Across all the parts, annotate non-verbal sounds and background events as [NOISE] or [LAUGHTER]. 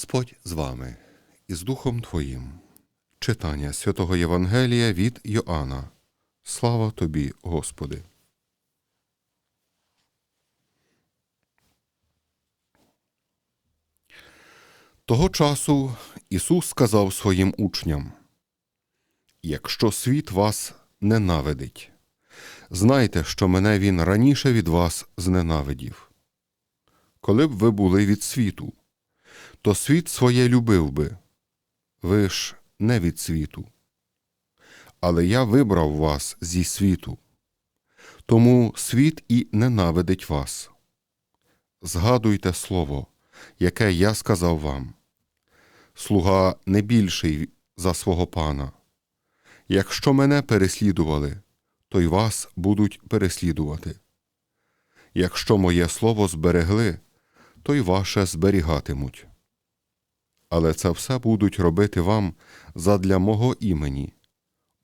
Господь з вами і з Духом Твоїм. Читання святого Євангелія від Йоанна. Слава тобі, Господи. Того часу Ісус сказав своїм учням: Якщо світ вас ненавидить, знайте, що мене він раніше від вас зненавидів. Коли б ви були від світу, то світ своє любив би. Ви ж не від світу. Але я вибрав вас зі світу. Тому світ і ненавидить вас. Згадуйте слово, яке я сказав вам. Слуга не більший за свого пана. Якщо мене переслідували, то й вас будуть переслідувати. Якщо моє слово зберегли, то й ваше зберігатимуть. Але це все будуть робити вам задля мого імені,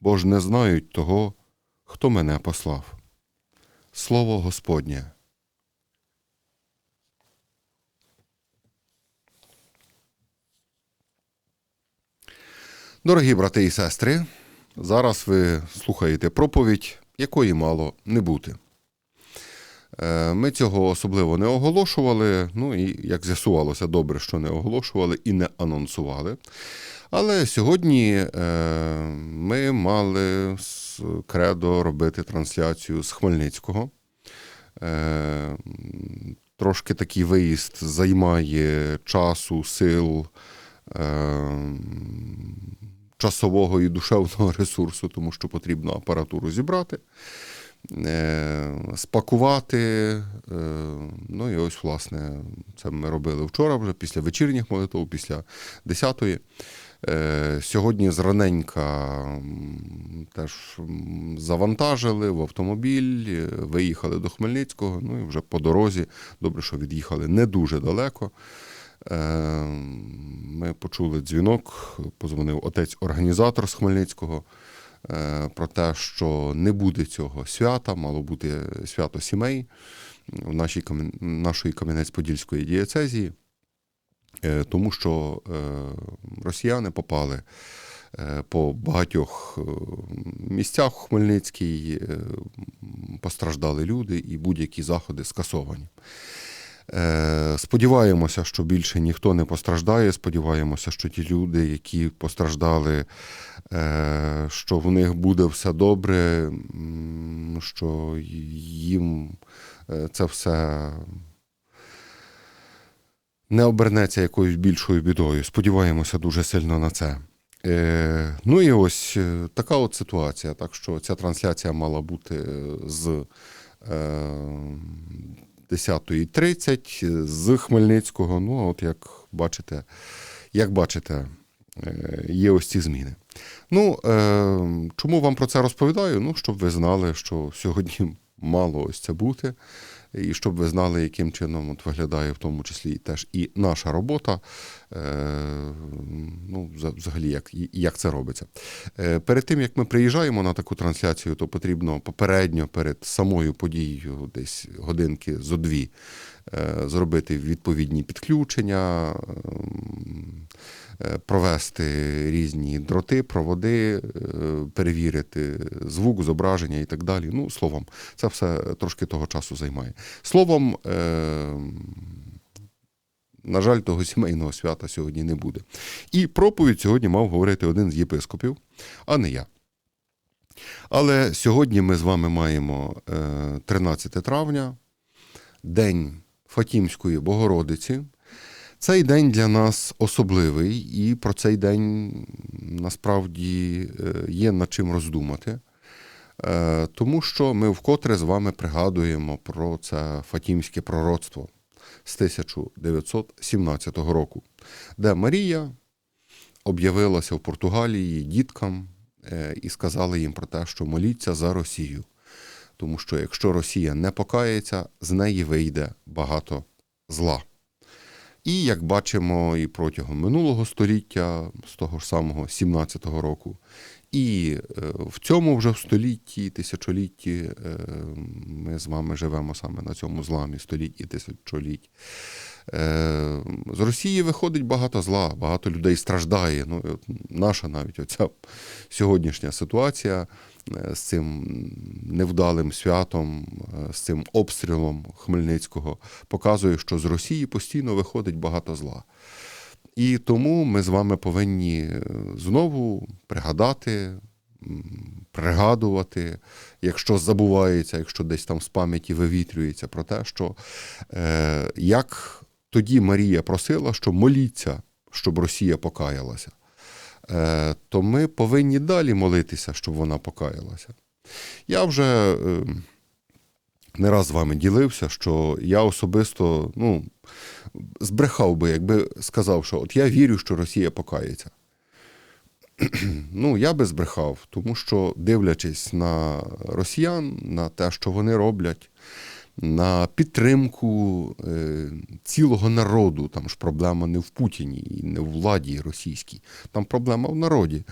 бо ж не знають того, хто мене послав. Слово Господнє. Дорогі брати і сестри, зараз ви слухаєте проповідь, якої мало не бути. Е, Ми цього особливо не оголошували. Ну і як з'ясувалося, добре, що не оголошували і не анонсували. Але сьогодні е, ми мали з кредо робити трансляцію з Хмельницького. Е, Трошки такий виїзд займає часу, сил, часового і душевного [LAUGHS] ресурсу, тому що потрібно апаратуру зібрати спакувати. е, Ну і ось, власне, це ми робили вчора, вже після вечірніх молитв, після 10-ї. Е, Сьогодні зраненька теж завантажили в автомобіль, е, виїхали до Хмельницького. Ну і вже по дорозі, добре, що від'їхали не дуже далеко. Е, Ми почули дзвінок, позвонив отець-організатор з Хмельницького е, про те, що не буде цього свята, мало бути свято сімей в нашій нашої Кам'янець-Подільської дієцезії, е, тому що е, росіяни попали е, по багатьох е, місцях у Хмельницькій, е, постраждали люди і будь-які заходи скасовані. Е, Сподіваємося, що більше ніхто не постраждає. Сподіваємося, що ті люди, які постраждали, е, що в них буде все добре, що їм е, це все не обернеться якоюсь більшою бідою. Сподіваємося дуже сильно на це. Ну і ось така от ситуація. Так що ця трансляція мала бути з 10.30 з Хмельницького. Ну, от як бачите, як бачите, е, є ось ці зміни. Ну, е, чому вам про це розповідаю? Ну, щоб ви знали, що сьогодні мало ось це бути, і щоб ви знали, яким чином от виглядає в тому числі теж і наша робота, е, ну, взагалі, як, як це робиться. Е, Перед тим, як ми приїжджаємо на таку трансляцію, то потрібно попередньо перед самою подією, десь годинки зо дві, е, зробити відповідні підключення, ем, провести різні дроти, проводи, е, перевірити звук, зображення і так далі. Ну, словом, це все трошки того часу займає. Словом, е, на жаль, того сімейного свята сьогодні не буде. І проповідь сьогодні мав говорити один з єпископів, а не я. Але сьогодні ми з вами маємо е, 13 травня, День Фатімської Богородиці. Цей день для нас особливий, і про цей день насправді е, є над чим роздумати. Е, Тому що ми вкотре з вами пригадуємо про це Фатімське пророцтво з 1917 року, де Марія об'явилася в Португалії діткам е, і сказала їм про те, що моліться за Росію. Тому що якщо Росія не покається, з неї вийде багато зла. І як бачимо, і протягом минулого століття, з того ж самого 17-го року, і е, в цьому вже в столітті, тисячолітті е, ми з вами живемо саме на цьому зламі століть і тисячоліть. Е, З Росії виходить багато зла, багато людей страждає. Ну, наша навіть оця сьогоднішня ситуація з цим невдалим святом, е, з цим обстрілом Хмельницького показує, що з Росії постійно виходить багато зла. І тому ми з вами повинні е, знову пригадати, пригадувати, якщо забувається, якщо десь там з пам'яті вивітрюється про те, що е, як тоді Марія просила, що моліться, щоб Росія покаялася, е, то ми повинні далі молитися, щоб вона покаялася. Я вже е, не раз з вами ділився, що я особисто ну, збрехав би, якби сказав, що от я вірю, що Росія покається. [CLEARS THROAT] Ну, я би збрехав, тому що, дивлячись на росіян, на те, що вони роблять, на підтримку е, цілого народу, там ж проблема не в Путіні і не в владі російській, там проблема в народі.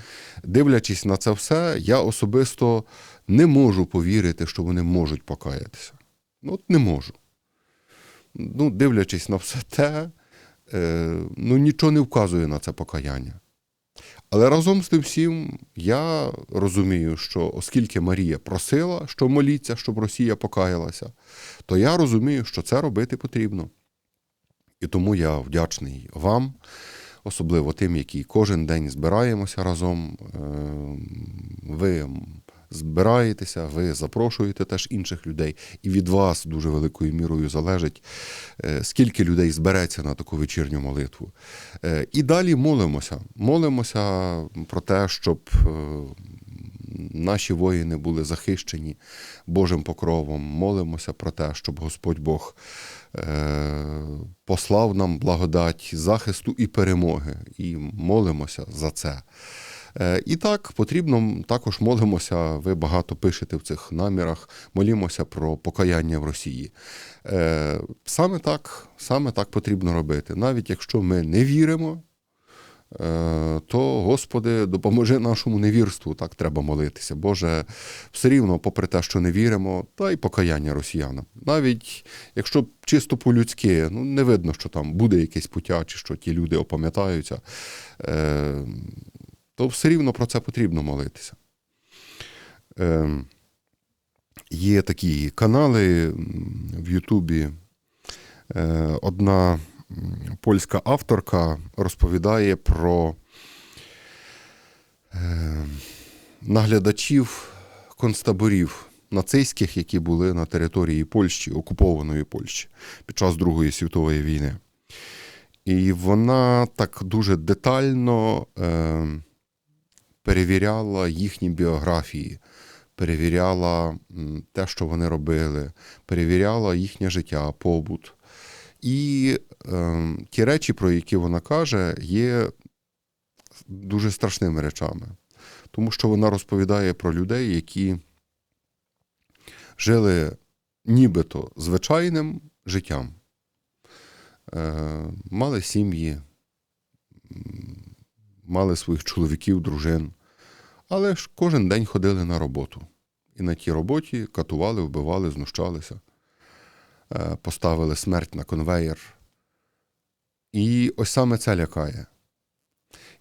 Дивлячись на це все, я особисто не можу повірити, що вони можуть покаятися. Ну, от не можу. Ну, дивлячись на все те, е, ну, нічого не вказує на це покаяння. Але разом з тим всім я розумію, що оскільки Марія просила, що моліться, щоб Росія покаялася, то я розумію, що це робити потрібно. І тому я вдячний вам, особливо тим, які кожен день збираємося разом. Е, Ви збираєтеся, ви запрошуєте теж інших людей, і від вас дуже великою мірою залежить, е, скільки людей збереться на таку вечірню молитву. Е, І далі молимося. Молимося про те, щоб е, наші воїни були захищені Божим покровом. Молимося про те, щоб Господь Бог послав нам благодать захисту і перемоги. І молимося за це. Е, І так потрібно також молимося. Ви багато пишете в цих намірах, молімося про покаяння в Росії. Е, Саме так, саме так потрібно робити. Навіть якщо ми не віримо, е, то Господи, допоможи нашому невірству. Так треба молитися. Боже, все рівно, попри те, що не віримо, та й покаяння росіянам. Навіть якщо чисто по-людськи, ну не видно, що там буде якесь пуття, чи що ті люди опам'ятаються. То все рівно про це потрібно молитися. Е, Є такі канали в Ютубі. Е, Одна польська авторка розповідає про е, наглядачів концтаборів нацистських, які були на території Польщі, окупованої Польщі під час Другої світової війни. І вона так дуже детально е, перевіряла їхні біографії, перевіряла те, що вони робили, перевіряла їхнє життя, побут. І е, ті речі, про які вона каже, є дуже страшними речами. Тому що вона розповідає про людей, які жили нібито звичайним життям, е, мали сім'ї, мали своїх чоловіків, дружин, але ж кожен день ходили на роботу. І на тій роботі катували, вбивали, знущалися, е, поставили смерть на конвеєр. І ось саме це лякає.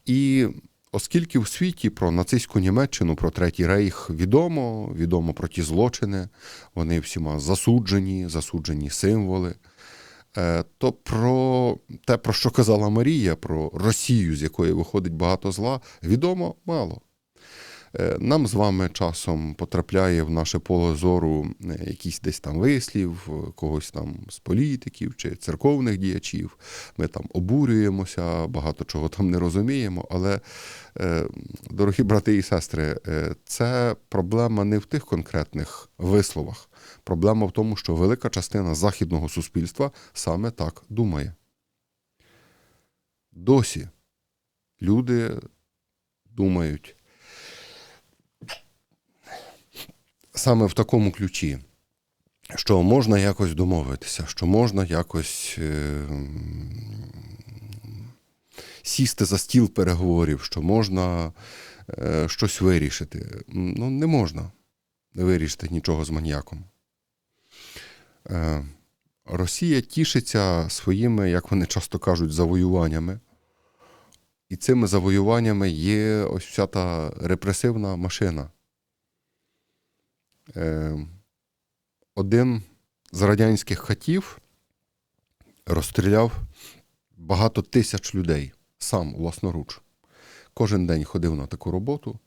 І оскільки в світі про нацистську Німеччину, про Третій Рейх відомо, відомо про ті злочини, вони всіма засуджені, засуджені символи, е, то про те, про що казала Марія, про Росію, з якої виходить багато зла, відомо мало. Е, Нам з вами часом потрапляє в наше поле зору е, якийсь десь там вислів, е, когось там з політиків чи церковних діячів. Ми там обурюємося, багато чого там не розуміємо. Але, дорогі брати і сестри, це проблема не в тих конкретних висловах. Проблема в тому, що велика частина західного суспільства саме так думає. Досі люди думають. Саме в такому ключі, що можна якось домовитися, що можна якось е, сісти за стіл переговорів, що можна е, щось вирішити. Ну, не можна вирішити нічого з маньяком. Е, Росія тішиться своїми, як вони часто кажуть, завоюваннями. І цими завоюваннями є ось вся та репресивна машина. Е, один з радянських хатів розстріляв багато тисяч людей сам власноруч. Кожен день ходив на таку роботу,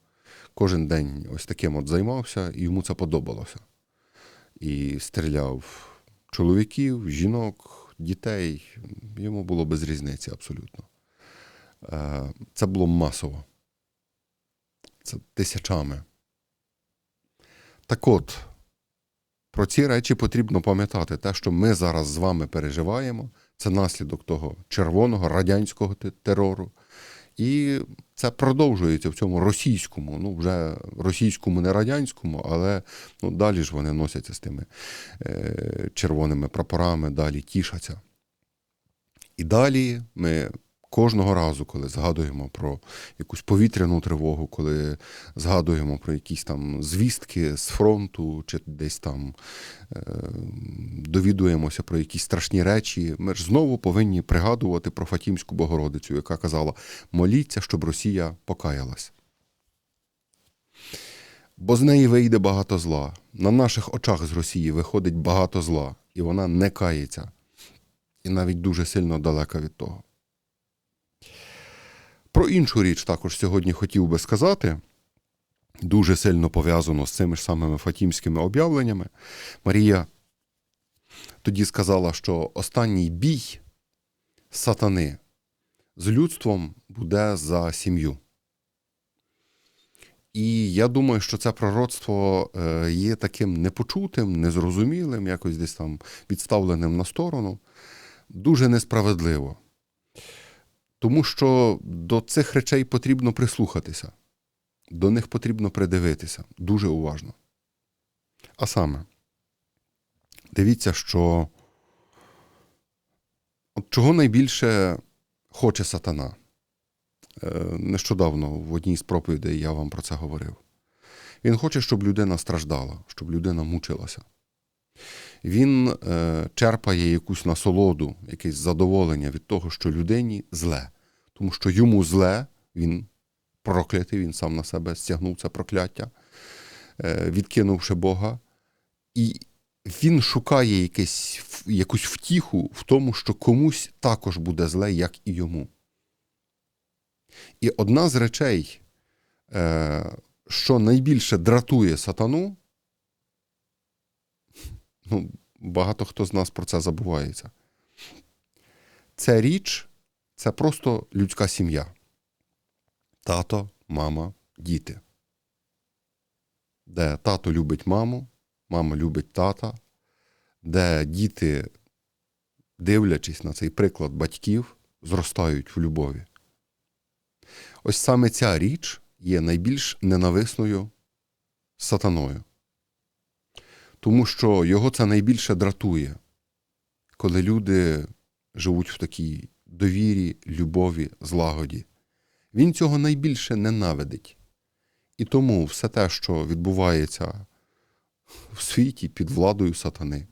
кожен день ось таким от займався, і йому це подобалося. І стріляв чоловіків, жінок, дітей. Йому було без різниці абсолютно. Е, Це було масово. Це тисячами. Так от, про ці речі потрібно пам'ятати. Те, що ми зараз з вами переживаємо, це наслідок того червоного радянського терору. І це продовжується в цьому російському, ну вже російському, не радянському, але ну, далі ж вони носяться з тими е, червоними прапорами, далі тішаться. І далі ми кожного разу, коли згадуємо про якусь повітряну тривогу, коли згадуємо про якісь там звістки з фронту, чи десь там е, довідуємося про якісь страшні речі, ми ж знову повинні пригадувати про Фатімську Богородицю, яка казала: моліться, щоб Росія покаялась. Бо з неї вийде багато зла. На наших очах з Росії виходить багато зла, і вона не кається. І навіть дуже сильно далека від того. Про іншу річ також сьогодні хотів би сказати, дуже сильно пов'язано з цими ж самими фатімськими об'явленнями. Марія тоді сказала, що останній бій сатани з людством буде за сім'ю. І я думаю, що це пророцтво е, є таким непочутим, незрозумілим, якось десь там відставленим на сторону. Дуже несправедливо. Тому що до цих речей потрібно прислухатися, до них потрібно придивитися дуже уважно. А саме, дивіться, що от чого найбільше хоче сатана. Е, Нещодавно в одній з проповідей я вам про це говорив. Він хоче, щоб людина страждала, щоб людина мучилася. Він е, черпає якусь насолоду, якесь задоволення від того, що людині зле. Тому що йому зле, він проклятий, він сам на себе стягнув це прокляття, е, відкинувши Бога. І він шукає якесь, якусь втіху в тому, що комусь також буде зле, як і йому. І одна з речей, е, що найбільше дратує сатану, ну, багато хто з нас про це забувається. Це річ, це просто людська сім'я. Тато, мама, діти. Де тато любить маму, мама любить тата, де діти, дивлячись на цей приклад батьків, зростають в любові. Ось саме ця річ є найбільш ненависною сатаною. Тому що його це найбільше дратує, коли люди живуть в такій довірі, любові, злагоді. Він цього найбільше ненавидить. І тому все те, що відбувається в світі під владою сатани,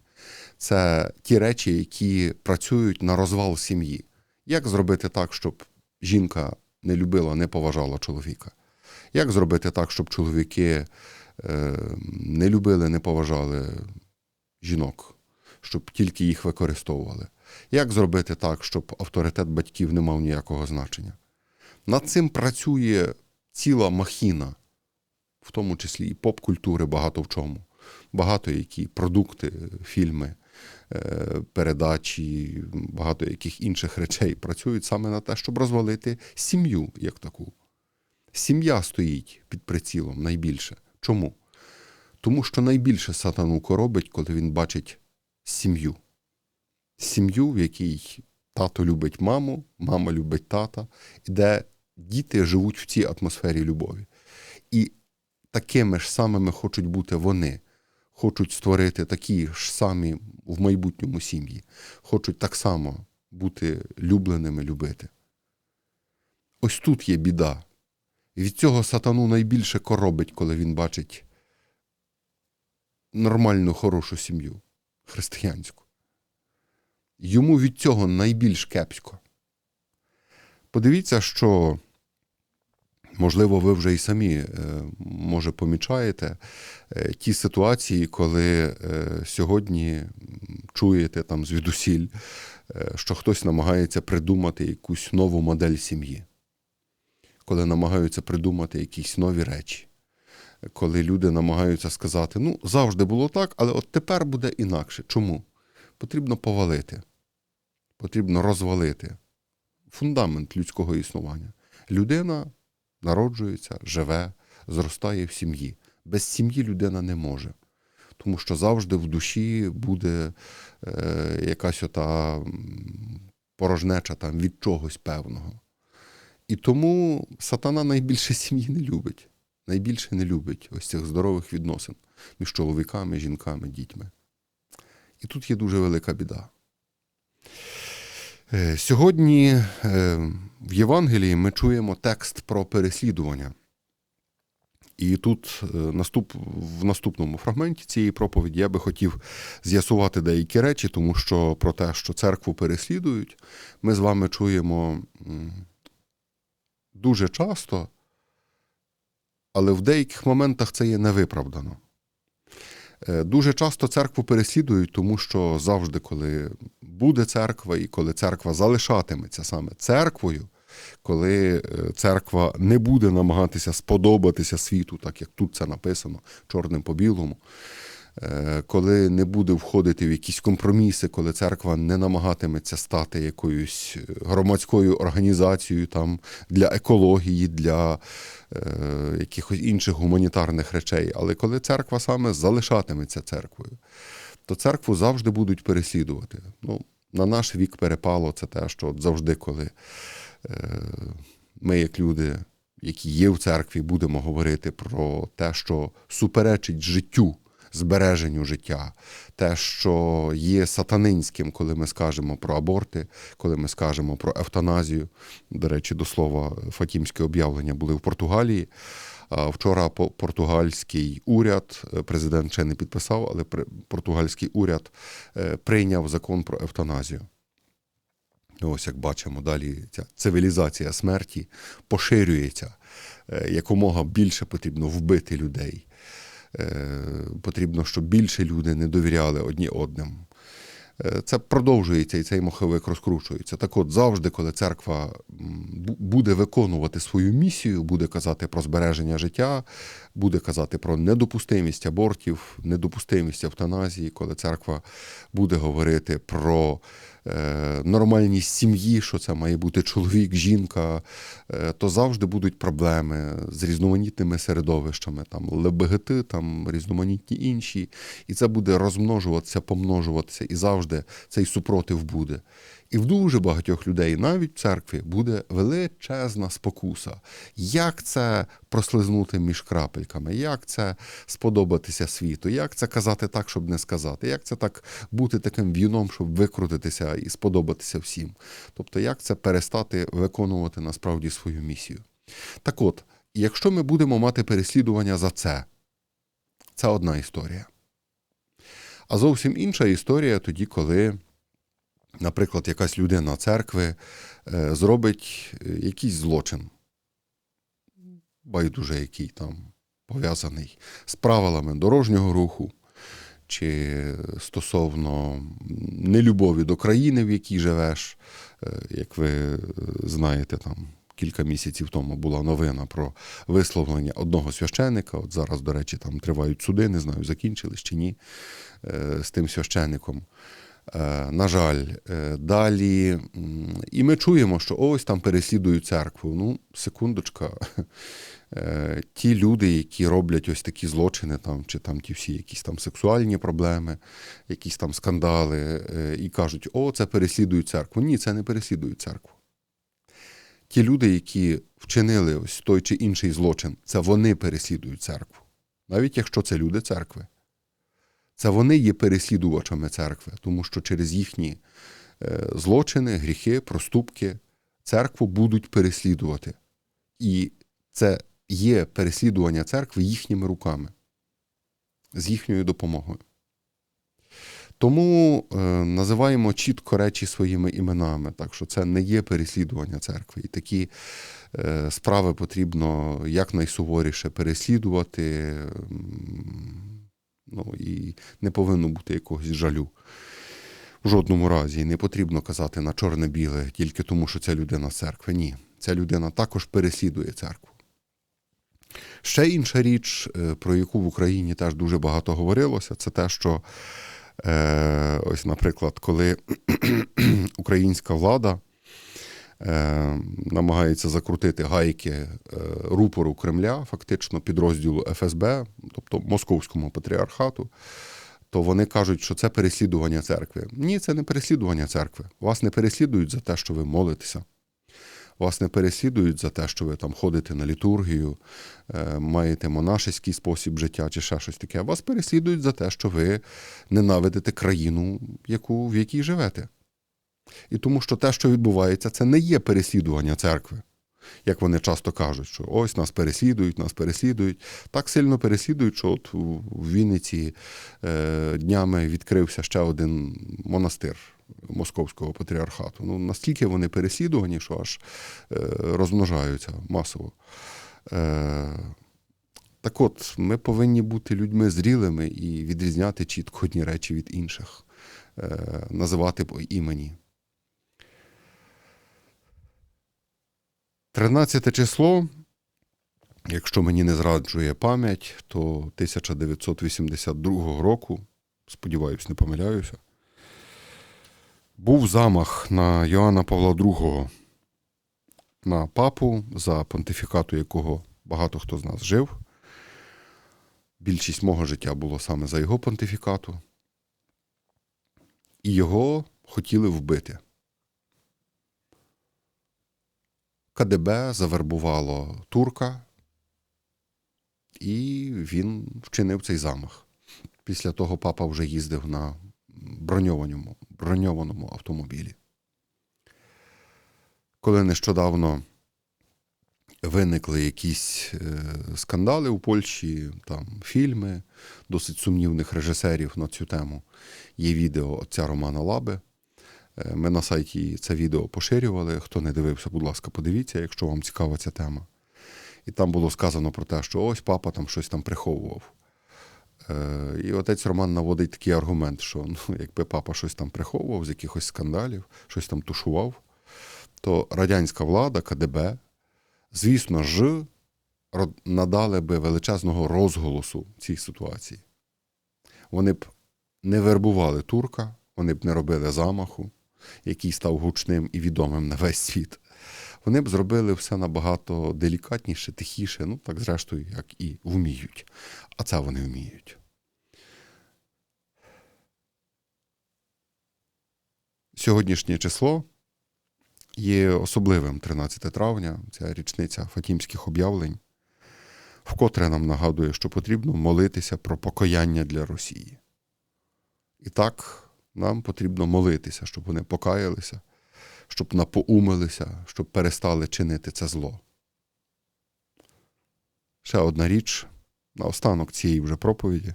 це ті речі, які працюють на розвал сім'ї. Як зробити так, щоб жінка не любила, не поважала чоловіка? Як зробити так, щоб чоловіки не любили, не поважали жінок, щоб тільки їх використовували? Як зробити так, щоб авторитет батьків не мав ніякого значення? Над цим працює ціла махіна, в тому числі і поп-культури багато в чому. Багато які продукти, фільми, е, передачі, багато яких інших речей працюють саме на те, щоб розвалити сім'ю як таку. Сім'я стоїть під прицілом найбільше. Чому? Тому що найбільше сатану коробить, коли він бачить сім'ю. Сім'ю, в якій тато любить маму, мама любить тата, і де діти живуть в цій атмосфері любові. І такими ж самими хочуть бути вони. Хочуть створити такі ж самі в майбутньому сім'ї. Хочуть так само бути любленими, любити. Ось тут є біда. І від цього сатану найбільше коробить, коли він бачить нормальну, хорошу сім'ю християнську. йому від цього найбільш кепсько. Подивіться, що, можливо, ви вже і самі, е, може, помічаєте е, ті ситуації, коли е, сьогодні чуєте там звідусіль, що хтось намагається придумати якусь нову модель сім'ї, коли намагаються придумати якісь нові речі, коли люди намагаються сказати: ну, завжди було так, але от тепер буде інакше. Чому? Потрібно повалити, потрібно розвалити фундамент людського існування. Людина народжується, живе, зростає в сім'ї. Без сім'ї людина не може. Тому що завжди в душі буде е, якась ота порожнеча там від чогось певного. І тому сатана найбільше сім'ї не любить. Найбільше не любить ось цих здорових відносин між чоловіками, жінками, дітьми. І тут є дуже велика біда. Е, Сьогодні е, в Євангелії ми чуємо текст про переслідування. І тут е, наступ, в наступному фрагменті цієї проповіді я би хотів з'ясувати деякі речі, тому що про те, що церкву переслідують, ми з вами чуємо дуже часто, але в деяких моментах це є невиправдано. Е, Дуже часто церкву переслідують, тому що завжди, коли буде церква, і коли церква залишатиметься саме церквою, коли е, церква не буде намагатися сподобатися світу, так як тут це написано чорним по білому, коли не буде входити в якісь компроміси, коли церква не намагатиметься стати якоюсь е, громадською організацією там, для екології, для е, якихось інших гуманітарних речей, але коли церква саме залишатиметься церквою, то церкву завжди будуть переслідувати. Ну, на наш вік перепало це те, що от завжди, коли е, ми, як люди, які є в церкві, будемо говорити про те, що суперечить життю, збереженню життя, те, що є сатанинським, коли ми скажемо про аборти, коли ми скажемо про евтаназію. До речі, до слова, фатімське об'явлення були в Португалії. Вчора по- португальський уряд, е, президент ще не підписав, але португальський уряд е, прийняв закон про евтаназію. Ось як бачимо, далі ця цивілізація смерті поширюється. Е, Якомога більше потрібно вбити людей. Е, Потрібно, щоб більше люди не довіряли одні одним. Е, Це продовжується і цей маховик розкручується. Так от завжди, коли церква буде виконувати свою місію, буде казати про збереження життя, буде казати про недопустимість абортів, недопустимість евтаназії, коли церква буде говорити про нормальність сім'ї, що це має бути чоловік, жінка, е, то завжди будуть проблеми з різноманітними середовищами, там ЛБГТ, там різноманітні інші, і це буде розмножуватися, помножуватися, і завжди цей супротив буде. І в дуже багатьох людей, навіть в церкві, буде величезна спокуса. Як це прослизнути між крапельками? Як це сподобатися світу? Як це казати так, щоб не сказати? Як це так бути таким в'юном, щоб викрутитися і сподобатися всім? Тобто, як це перестати виконувати насправді свою місію? Так от, якщо ми будемо мати переслідування за це, це одна історія. А зовсім інша історія тоді, коли наприклад, якась людина церкви е, зробить е, якийсь злочин, байдуже який там пов'язаний з правилами дорожнього руху, чи стосовно нелюбові до країни, в якій живеш, Е, як ви знаєте, там. Кілька місяців тому була новина про висловлення одного священика. От зараз, до речі, там тривають суди, не знаю, закінчились чи ні, з тим священником. Е, На жаль, Е, далі. І ми чуємо, що ось там переслідують церкву. Ну, секундочка. Е, Ті люди, які роблять ось такі злочини, там, чи там ті всі якісь там сексуальні проблеми, якісь там скандали, і кажуть, о, це переслідують церкву. Ні, це не переслідують церкву. Ті люди, які вчинили ось той чи інший злочин, це вони переслідують церкву. Навіть якщо це люди церкви. Це вони є переслідувачами церкви, тому що через їхні е, злочини, гріхи, проступки церкву будуть переслідувати. І це є переслідування церкви їхніми руками, з їхньою допомогою. Тому е, називаємо чітко речі своїми іменами, так що це не є переслідування церкви. І такі е, справи потрібно якнайсуворіше переслідувати. Ну, і не повинно бути якогось жалю. В жодному разі І не потрібно казати на чорне-біле тільки тому, що ця людина з церкви. Ні, ця людина також переслідує церкву. Ще інша річ, е, про яку в Україні теж дуже багато говорилося, це те, що е, ось, наприклад, коли [CLEARS THROAT] українська влада намагається закрутити гайки е, рупору Кремля, фактично підрозділу ФСБ, тобто Московському патріархату, то вони кажуть, що це переслідування церкви. Ні, це не переслідування церкви. Вас не переслідують за те, що ви молитеся. Вас не переслідують за те, що ви там ходите на літургію, е, маєте монашеський спосіб життя чи ще щось таке. Вас переслідують за те, що ви ненавидите країну, яку, в якій живете. І тому що те, що відбувається, це не є переслідування церкви. Як вони часто кажуть, що ось нас переслідують, нас переслідують. Так сильно переслідують, що от в Вінниці е, днями відкрився ще один монастир Московського патріархату. Ну, настільки вони переслідувані, що аж е, розмножаються масово. Е, так от, ми повинні бути людьми зрілими і відрізняти чітко одні речі від інших, називати по імені. 13 число, якщо мені не зраджує пам'ять, то 1982 року, сподіваюсь, не помиляюся, був замах на Йоанна Павла II, на папу, за понтифікату якого багато хто з нас жив. Більшість мого життя було саме за його понтифікату. І його хотіли вбити. КДБ завербувало турка, і він вчинив цей замах. Після того папа вже їздив на броньованому, броньованому автомобілі. Коли нещодавно виникли якісь е, скандали у Польщі, там фільми досить сумнівних режисерів на цю тему, є відео отця Романа Лаби. Е, Ми на сайті це відео поширювали. Хто не дивився, будь ласка, подивіться, якщо вам цікава ця тема. І там було сказано про те, що ось папа там щось там приховував. Е, І отець Роман наводить такий аргумент, що ну, [LAUGHS] якби папа щось там приховував з якихось скандалів, щось там тушував, то радянська влада, КДБ, звісно ж, надали би величезного розголосу цій ситуації. Вони б не вербували турка, вони б не робили замаху, який став гучним і відомим на весь світ. Вони б зробили все набагато делікатніше, тихіше, ну так зрештою, як і вміють. А це вони вміють. Сьогоднішнє число є особливим 13 травня, ця річниця Фатімських об'явлень, вкотре нам нагадує, що потрібно молитися про покаяння для Росії. І так, нам потрібно молитися, щоб вони покаялися, щоб напоумилися, щоб перестали чинити це зло. Ще одна річ на останок цієї вже проповіді,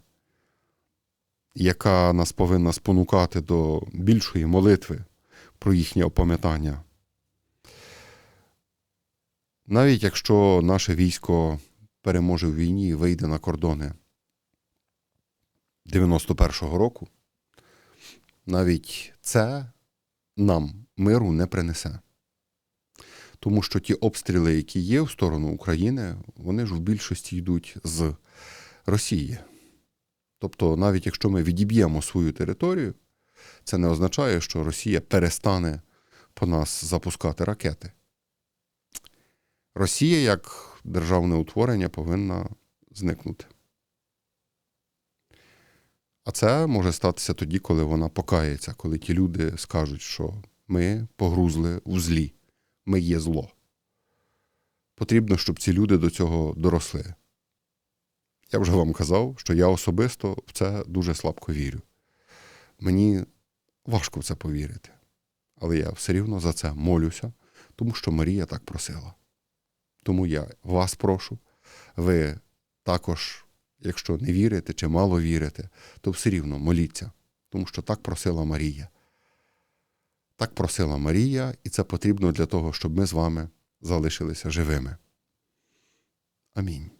яка нас повинна спонукати до більшої молитви про їхнє опам'ятання. Навіть якщо наше військо переможе в війні і вийде на кордони 91-го року, навіть це нам миру не принесе. Тому що ті обстріли, які є в сторону України, вони ж в більшості йдуть з Росії. Тобто, навіть якщо ми відіб'ємо свою територію, це не означає, що Росія перестане по нас запускати ракети. Росія, як державне утворення, повинна зникнути. А це може статися тоді, коли вона покається, коли ті люди скажуть, що ми погрузли у злі, ми є зло. Потрібно, щоб ці люди до цього доросли. Я вже вам казав, що я особисто в це дуже слабко вірю. Мені важко в це повірити. Але я все рівно за це молюся, тому що Марія так просила. Тому я вас прошу, ви також, якщо не вірите чи мало вірите, то все рівно моліться, тому що так просила Марія. Так просила Марія, і це потрібно для того, щоб ми з вами залишилися живими. Амінь.